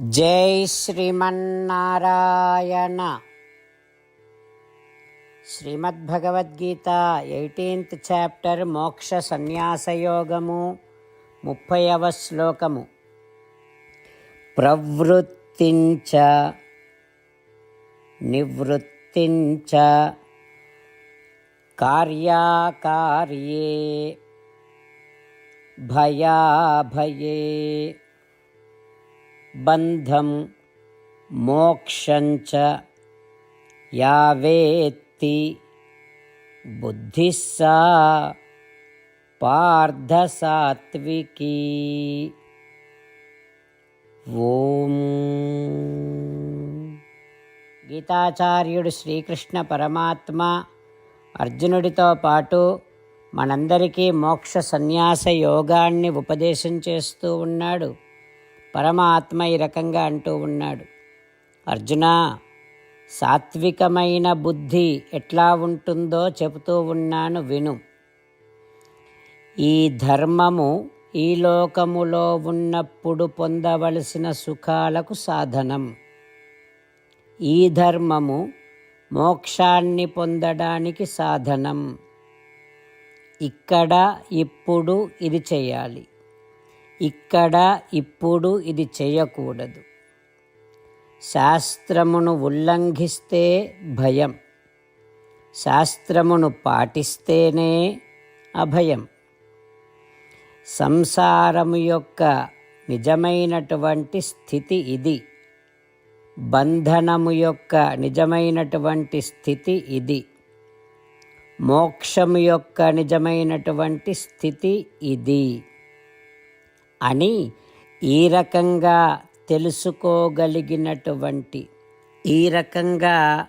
జై Srimannarayana. Srimad Bhagavad Gita eighteenth chapter మోక్ష సన్యాసయోగము ముప్పైవ శ్లోకము. ప్రవృత్తించ నివృత్తించ కార్యాకార్యే భయాభయే. బంధం మోక్షంచ యావేత్తి బుద్ధిస్సా పార్థసాత్వికీ. ఓం. గీతాచార్యుడు శ్రీకృష్ణ పరమాత్మ అర్జునుడితో పాటు మనందరికీ మోక్ష సన్యాస యోగాన్ని ఉపదేశం చేస్తూ ఉన్నాడు. పరమాత్మ ఈ రకంగా అంటూ ఉన్నాడు. అర్జున సాత్వికమైన బుద్ధి ఎట్లా ఉంటుందో చెబుతూ ఉన్నాను విను. ఈ ధర్మము ఈ లోకములో ఉన్నప్పుడు పొందవలసిన సుఖాలకు సాధనం. ఈ ధర్మము మోక్షాన్ని పొందడానికి సాధనం. ఇక్కడ ఇప్పుడు ఇది చేయాలి. ఇక్కడ ఇప్పుడు ఇది చేయకూడదు. శాస్త్రమును ఉల్లంఘిస్తే భయం. శాస్త్రమును పాటిస్తేనే అభయం. సంసారము యొక్క నిజమైనటువంటి స్థితి ఇది. బంధనము యొక్క నిజమైనటువంటి స్థితి ఇది. మోక్షము యొక్క నిజమైనటువంటి స్థితి ఇది. అని ఈ రకంగా తెలుసుకోగలిగినటువంటి ఈ రకంగా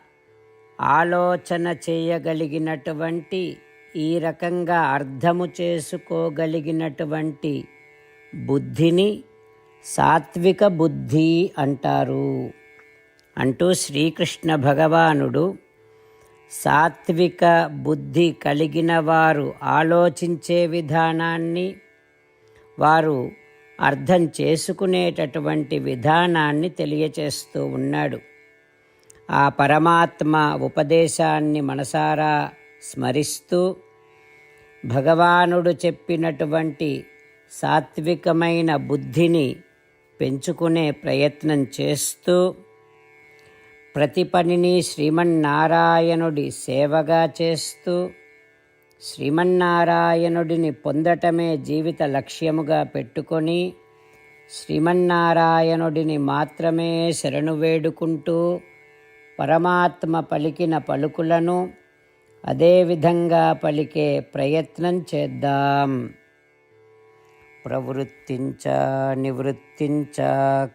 ఆలోచన చేయగలిగినటువంటి ఈ రకంగా అర్థము చేసుకోగలిగినటువంటి బుద్ధిని సాత్విక బుద్ధి అంటారు. అంటూ శ్రీకృష్ణ భగవానుడు సాత్విక బుద్ధి కలిగిన వారు ఆలోచించే విధానాన్ని వారు అర్థం చేసుకునేటటువంటి విధానాన్ని తెలియచేస్తూ ఉన్నాడు. ఆ పరమాత్మ ఉపదేశాన్ని మనసారా స్మరిస్తూ భగవానుడు చెప్పినటువంటి సాత్వికమైన బుద్ధిని పెంచుకునే ప్రయత్నం చేస్తూ ప్రతి పనిని శ్రీమన్నారాయణుడి సేవగా చేస్తూ శ్రీమన్నారాయణుడిని పొందటమే జీవిత లక్ష్యముగా పెట్టుకొని శ్రీమన్నారాయణుడిని మాత్రమే శరణు వేడుకుంటూ పరమాత్మ పలికిన పలుకులను అదేవిధంగా పలికే ప్రయత్నం చేద్దాం. ప్రవృత్తించ నివృత్తించ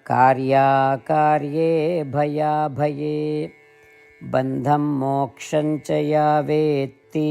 కార్యాకార్యే భయాభయే బంధం మోక్షంచ యావేత్తి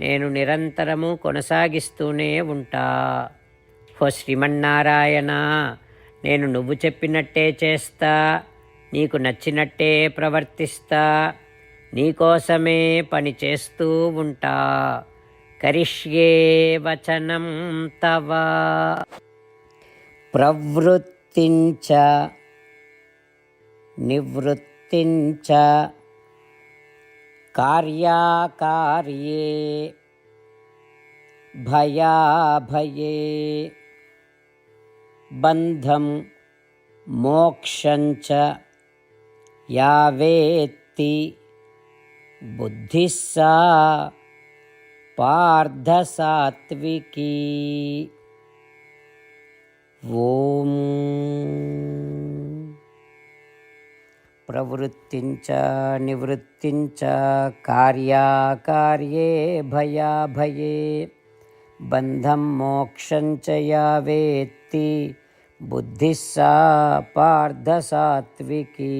నేను నిరంతరము కొనసాగిస్తూనే ఉంటా. హో శ్రీమన్నారాయణ నేను నువ్వు చెప్పినట్టే చేస్తా నీకు నచ్చినట్టే ప్రవర్తిస్తా నీకోసమే పని చేస్తూ ఉంటా. కరిష్యే వచనం తవ. ప్రవృత్తించ నివృత్తించ. కార్యాకార్యే భయాభయే బంధం మోక్షంచ యావేత్తి బుద్ధిः सा పార్థసాత్వికీ ఓం ప్రవృత్తించ నివృత్తించ కార్యాకార్యే భయాభయే బంధం మోక్షం చ యా వేత్తి బుద్ధిः सा పార్థసాత్వికీ